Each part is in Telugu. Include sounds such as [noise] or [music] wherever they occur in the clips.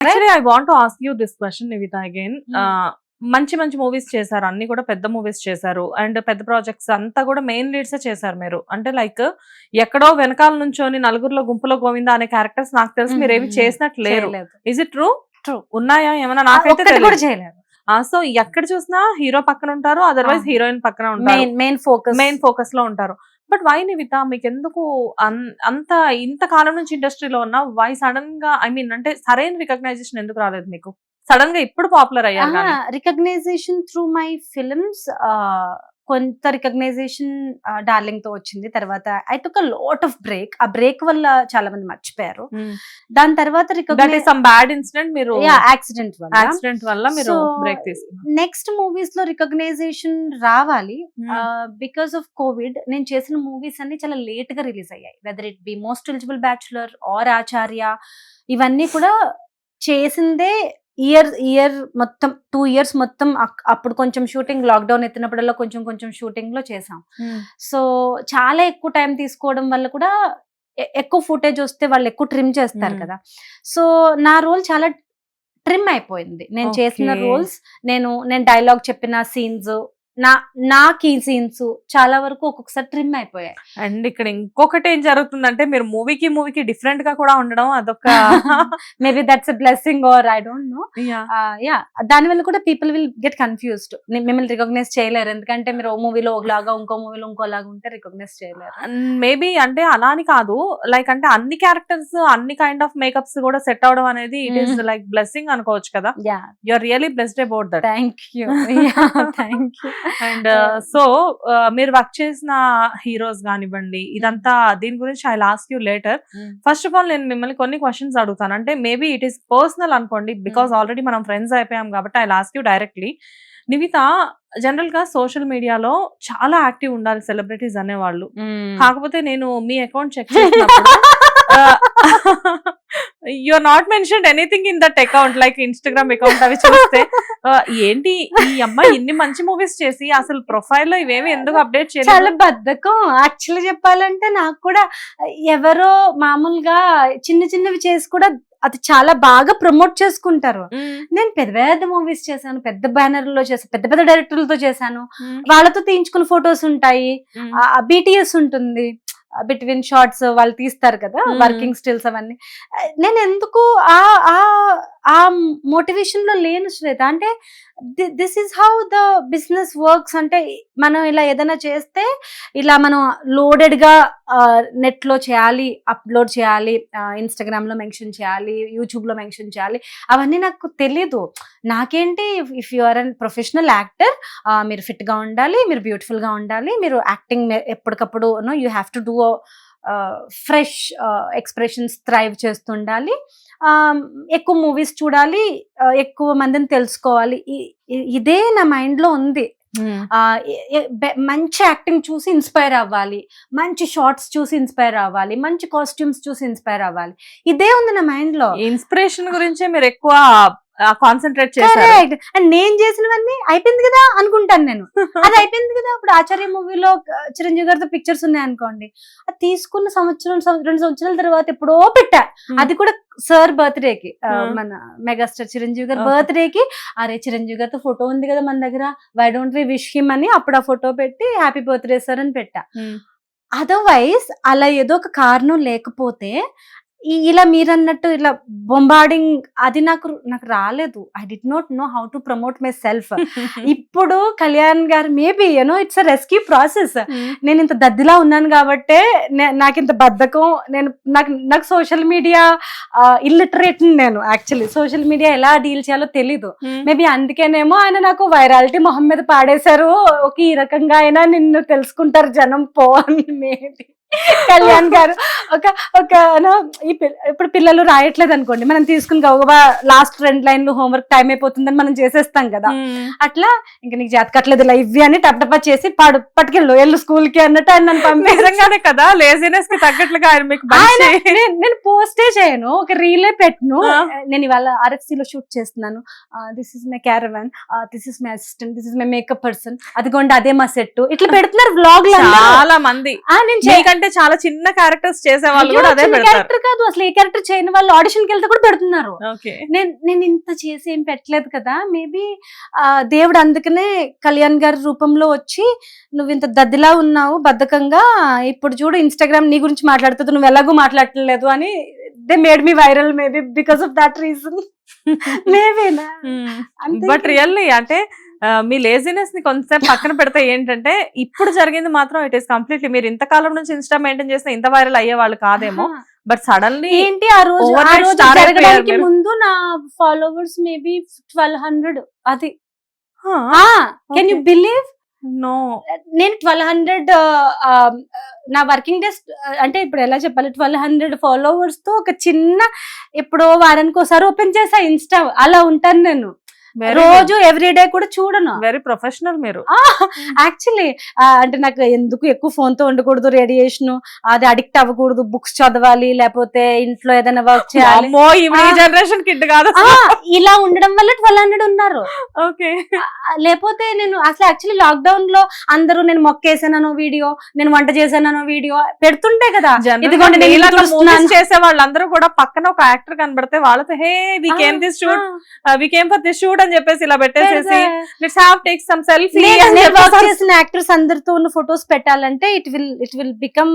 Actually I want ask you this question Nivitha again. మంచి మంచి మూవీస్ చేశారు అన్ని కూడా పెద్ద మూవీస్ చేశారు అండ్ పెద్ద ప్రాజెక్ట్స్ అంతా కూడా మెయిన్ లీడ్స్ చేశారు మీరు అంటే లైక్ ఎక్కడో వెనకాల నుంచొని నలుగురిలో గుంపులో గోవింద అనే క్యారెక్టర్స్ నాకు తెలిసి మీరు ఏమి Hmm. చేసినట్టు లేరు. Is it true True. ఉన్నాయా ఏమైనా నాకైతే. చేయలేదు సో ఎక్కడ చూసినా హీరో పక్కన ఉంటారు అదర్వైజ్. హీరోయిన్ పక్కన ఉంటారు మెయిన్ ఫోకస్ మెయిన్ ఫోకస్లో ఉంటారు బట్ వై నివిత మీకు ఎందుకు అంత ఇంత కాలం నుంచి ఇండస్ట్రీలో ఉన్న వై సడన్గా ఐ మీన్ అంటే సరైన రికగ్నైజేషన్ ఎందుకు రాలేదు మీకు? సడన్గా ఇప్పుడు పాపులర్ అయ్యారు రికగ్నైజేషన్ త్రూ మై ఫిల్మ్స్ కొంత రికగ్నైజేషన్ డార్లింగ్తో వచ్చింది. తర్వాత I took a lot of break ఆ బ్రేక్ వల్ల చాలా మంది మర్చిపోయారు దాని తర్వాత సమ్ బ్యాడ్ ఇన్సిడెంట్ మీరు యాక్సిడెంట్ వల్ల. యాక్సిడెంట్ వల్ల మీరు బ్రేక్ తీసుకున్నారు. నెక్స్ట్ మూవీస్లో రికగ్నైజేషన్ రావాలి. Hmm. బికాస్ ఆఫ్ కోవిడ్ నేను చేసిన మూవీస్ అన్ని చాలా లేట్గా రిలీజ్ అయ్యాయి. Whether it be most eligible bachelor or Acharya ఇవన్నీ కూడా చేసిందే ఇయర్ ఇయర్ మొత్తం టూ ఇయర్స్ మొత్తం అప్పుడు కొంచెం షూటింగ్ లాక్డౌన్ ఎత్తినప్పుడల్లా కొంచెం కొంచెం షూటింగ్లో చేసాం సో చాలా ఎక్కువ టైం తీసుకోవడం వల్ల కూడా ఎక్కువ ఫుటేజ్ వస్తే వాళ్ళు ఎక్కువ ట్రిమ్ చేస్తారు Hmm. కదా సో నా రోల్ చాలా ట్రిమ్ అయిపోయింది నేను చేసిన. రోల్స్ నేను నేను డైలాగ్ చెప్పిన సీన్స్ నా నా కీ సీన్స్ చాలా వరకు ఒక్కొక్కసారి ట్రిమ్ అయిపోయాయి. అండ్ ఇక్కడ ఇంకొకటి ఏం జరుగుతుందంటే మీరు మూవీకి మూవీకి డిఫరెంట్గా కూడా ఉండడం అదొక maybe that's blessing or I don't know. Yeah దాని వల్ల కూడా పీపుల్ విల్ గెట్ కన్ఫ్యూజ్డ్ మిమ్మల్ని రికగ్నైజ్ చేయలేరు. ఎందుకంటే మీరు ఓ మూవీలో ఒకలాగా ఇంకో మూవీలో ఇంకోలాగా ఉంటే రికగ్నైజ్ చేయలేరు. మేబీ అంటే అలా అని కాదు. లైక్ అంటే అన్ని క్యారెక్టర్స్ అన్ని కైండ్ ఆఫ్ మేకప్స్ కూడా సెట్ అవడం అనేది ఇట్ ఈస్. లైక్ బ్లెస్సింగ్ అనుకోవచ్చు కదా. Yeah you are really blessed about that thank you thank you and so మీరు వర్క్ చేసిన హీరోస్ కానివ్వండి ఇదంతా దీని గురించి I last you later. First of all నేను మిమ్మల్ని కొన్ని క్వశ్చన్స్ అడుగుతాను. అంటే మేబీ ఇట్ ఈస్ పర్సనల్ అనుకోండి బికాస్ ఆల్రెడీ మనం ఫ్రెండ్స్ అయిపోయాం కాబట్టి I last you directly. Nivitha జనరల్గా సోషల్ మీడియాలో చాలా యాక్టివ్ ఉండాలి సెలబ్రిటీస్ అనేవాళ్ళు. కాకపోతే నేను మీ అకౌంట్ చెక్ చేసినప్పుడు you are not mention anything in that account like Instagram account అవి చూస్తే. [laughs] ఏంటి ఈ అమ్మాయి ఇన్ని మంచి మూవీస్ చేసి అసలు ప్రొఫైల్లో ఇవేమి ఎందుకు అప్డేట్ చేయలేదు? చాలా బద్ధకం. యాక్చువల్లీ చెప్పాలంటే నాకు కూడా ఎవరో మామూలుగా చిన్న చిన్నవి చేసి కూడా అది చాలా బాగా ప్రమోట్ చేసుకుంటారు. నేను పెద్ద పెద్ద మూవీస్ చేశాను పెద్ద బ్యానర్లో చేశాను పెద్ద పెద్ద డైరెక్టర్లతో చేశాను. వాళ్ళతో తీయించుకున్న ఫొటోస్ ఉంటాయి. బీటీఎస్ ఉంటుంది. బిట్వీన్ షార్ట్స్ వాళ్ళు తీస్తారు కదా Hmm. వర్కింగ్ స్టిల్స్ అవన్నీ ఆ, నేను ఎందుకు ఆ ఆ ఆ మోటివేషన్లో లేను శ్వేత అంటే this is how the business works అంటే మనం ఇలా ఏదైనా చేస్తే ఇలా మనం లోడెడ్గా నెట్లో చేయాలి అప్లోడ్ చేయాలి ఇన్స్టాగ్రామ్లో మెన్షన్ చేయాలి యూట్యూబ్లో మెన్షన్ చేయాలి అవన్నీ నాకు తెలీదు. నాకేంటి if you are an professional actor మీరు ఫిట్గా ఉండాలి మీరు బ్యూటిఫుల్గా ఉండాలి మీరు యాక్టింగ్ ఎప్పటికప్పుడు no you have to do fresh expressions thrive చేస్తుండాలి. ఎక్కువ మూవీస్ చూడాలి ఎక్కువ మందిని తెలుసుకోవాలి. ఇదే నా మైండ్లో ఉంది. బె- మంచి యాక్టింగ్ చూసి ఇన్స్పైర్ అవ్వాలి. మంచి షార్ట్స్ చూసి ఇన్స్పైర్ అవ్వాలి. మంచి కాస్ట్యూమ్స్ చూసి ఇన్స్పైర్ అవ్వాలి. ఇదే ఉంది నా మైండ్లో. ఇన్స్పిరేషన్ గురించే మీరు ఎక్కువ కాన్సన్ట్రేట్ చేశారు. అండ్ నేను చేసినవన్నీ అయిపోయింది కదా అనుకుంటాను నేను. [laughs] అది అయిపోయింది కదా? ఇప్పుడు ఆచార్య మూవీలో చిరంజీవి గారితో పిక్చర్స్ ఉన్నాయి అనుకోండి. అది తీసుకున్న సంవత్సరం రెండు సంవత్సరాల తర్వాత ఎప్పుడో పెట్టా. Hmm. అది కూడా సార్ బర్త్డే కి Hmm. మన మెగాస్టార్ చిరంజీవి గారి Okay. బర్త్డే కి. అరే చిరంజీవి గారితో ఫోటో ఉంది కదా మన దగ్గర. Why don't we wish him అని అప్పుడు ఆ ఫోటో పెట్టి హ్యాపీ బర్త్డే సార్ అని పెట్టా. అదర్వైజ్ అలా ఏదో ఒక కారణం లేకపోతే ఇలా మీరు అన్నట్టు ఇలా బొంబాడింగ్ అది నాకు నాకు రాలేదు. I did not know how to promote myself ఇప్పుడు కళ్యాణ్ గారు maybe you know it's a rescue process. నేను ఇంత దద్దిలా ఉన్నాను కాబట్టే నాకు ఇంత బద్ధకం నేను నాకు నాకు సోషల్ మీడియా ఇల్లిటరేట్ నేను యాక్చువల్లీ సోషల్ మీడియా ఎలా డీల్ చేయాలో తెలీదు. మేబీ అందుకేనేమో ఆయన నాకు వైరాలిటీ మొహం మీద పాడేశారు. ఒక ఈ రకంగా అయినా నిన్ను తెలుసుకుంటారు జనం పో అని మేబీ కళ్యాణ్ గారు. ఒక ఒక ఈ ఇప్పుడు పిల్లలు రాయట్లేదు అనుకోండి మనం తీసుకుని గౌగవా లాస్ట్ రెండు లైన్లు హోంవర్క్ టైం అయిపోతుందని మనం చేసేస్తాం కదా. అట్లా ఇంకా నీకు జాత కట్టలేదు ఇలా ఇవ్వి అని టప్ చేసి పాడు పట్టుకెళ్ళు ఎల్లు స్కూల్కి అన్నట్టు ఆయన నన్ను పంపించారు నిజంగానే కదా లేజినెస్కి తగ్గట్లుగా ఆయన మీకు నేను- పోస్టే చేయను ఒక రీలే పెట్టను. నేను ఇవాళ RFC లో షూట్ చేస్తున్నాను. This is my caravan this is my assistant this is my makeup person అదిగోండి అదే మా సెట్ ఇట్లా [laughs] పెడుతున్నారు వ్లాగ్ చాలా మంది. నేను కంటే చాలా చిన్న క్యారెక్టర్స్ చేసే వాళ్ళు కూడా అదే క్యారెక్టర్ కాదు. అసలు ఏ క్యారెక్టర్ చేయని వాళ్ళు ఆడిషన్కి వెళ్తే కూడా పెడుతున్నారు. నేను నేను ఇంత చేసి ఏం పెట్టలేదు కదా. మేబీ దేవుడు అందుకనే కళ్యాణ్ గారి రూపంలో వచ్చి నువ్వు ఇంత దద్దిలా ఉన్నావు బద్ధకంగా ఇప్పుడు చూడు ఇన్స్టాగ్రామ్ నీ గురించి మాట్లాడుతుంది నువ్వు ఎలాగో మాట్లాడట్లేదు అని they made me viral maybe because of that reason మేబీనా but really అంటే మీ లేజినెస్ని కొంచెం పక్కన పెడితే ఏంటంటే ఇప్పుడు జరిగింది మాత్రం ఇట్ ఈస్ కంప్లీట్లీ మీరు ఇంతకాలం నుంచి ఇన్స్టా మెయింటైన్ చేస్తే ఇంత వైరల్ అయ్యే వాళ్ళు కాదేమో బట్ సడన్లీ ఏంటి ఆ రోజు? ఆ రోజు జరగడానికి. ముందు నా ఫాలోవర్స్ మేబీ ట్వెల్వ్ హండ్రెడ్ అది. Can you. బిలీవ్ నో నేను ట్వెల్వ్ హండ్రెడ్ నా వర్కింగ్ డేస్ అంటే ఇప్పుడు ఎలా చెప్పాలి? ట్వెల్వ్ హండ్రెడ్ ఫాలోవర్స్తో ఒక చిన్న ఎప్పుడో వారానికి ఒకసారి ఓపెన్ చేసా ఇన్స్టా అలా ఉంటాను నేను. రోజు ఎవ్రీ డే కూడా చూడను. వెరీ ప్రొఫెషనల్ మీరు. యాక్చువల్లీ అంటే నాకు ఎందుకు ఎక్కువ ఫోన్తో ఉండకూడదు రేడియేషన్ అది అడిక్ట్ అవ్వకూడదు బుక్స్ చదవాలి లేకపోతే ఇంట్లో ఏదైనా వర్క్ చేయాలి. జనరేషన్ కిడ్ కాదు ఇలా ఉండడం వల్ల ట్వెల్వ్ హండ్రెడ్ ఉన్నారు. ఓకే. లేకపోతే నేను అసలు యాక్చువల్లీ లాక్డౌన్లో అందరూ నేను మొక్కేసానో వీడియో నేను వంట చేశానో వీడియో పెడుతుంటే కదా. ఇదిగోండి నేను. చేసే వాళ్ళందరూ కూడా పక్కన ఒక యాక్టర్ కనబడితే వాళ్ళతో hey we came this shoot we came for this shoot అని చెప్పేసి ఇలా పెట్టేసేసి let's have take some selfie చేసిన యాక్టర్స్ అందరితో ఉన్న ఫొటోస్ పెట్టాలంటే it will it will become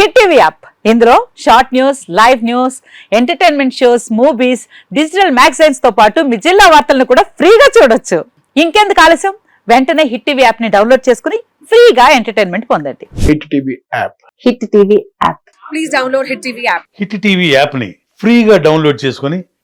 hit TV app ఇందులో short news live news entertainment shows movies digital మ్యాగజైన్స్తో పాటు మీ జిల్లా వార్తలను కూడా ఫ్రీగా చూడొచ్చు. ఇంకెందుకు ఆలస్యం? వెంటనే హిట్ టీవీ యాప్ని డౌన్లోడ్ చేసుకుని ఫ్రీగా ఎంటర్టైన్మెంట్ పొందండి. Hit TV app hit TV app hit TV యాప్ని ఫ్రీగా డౌన్లోడ్ చేసుకొని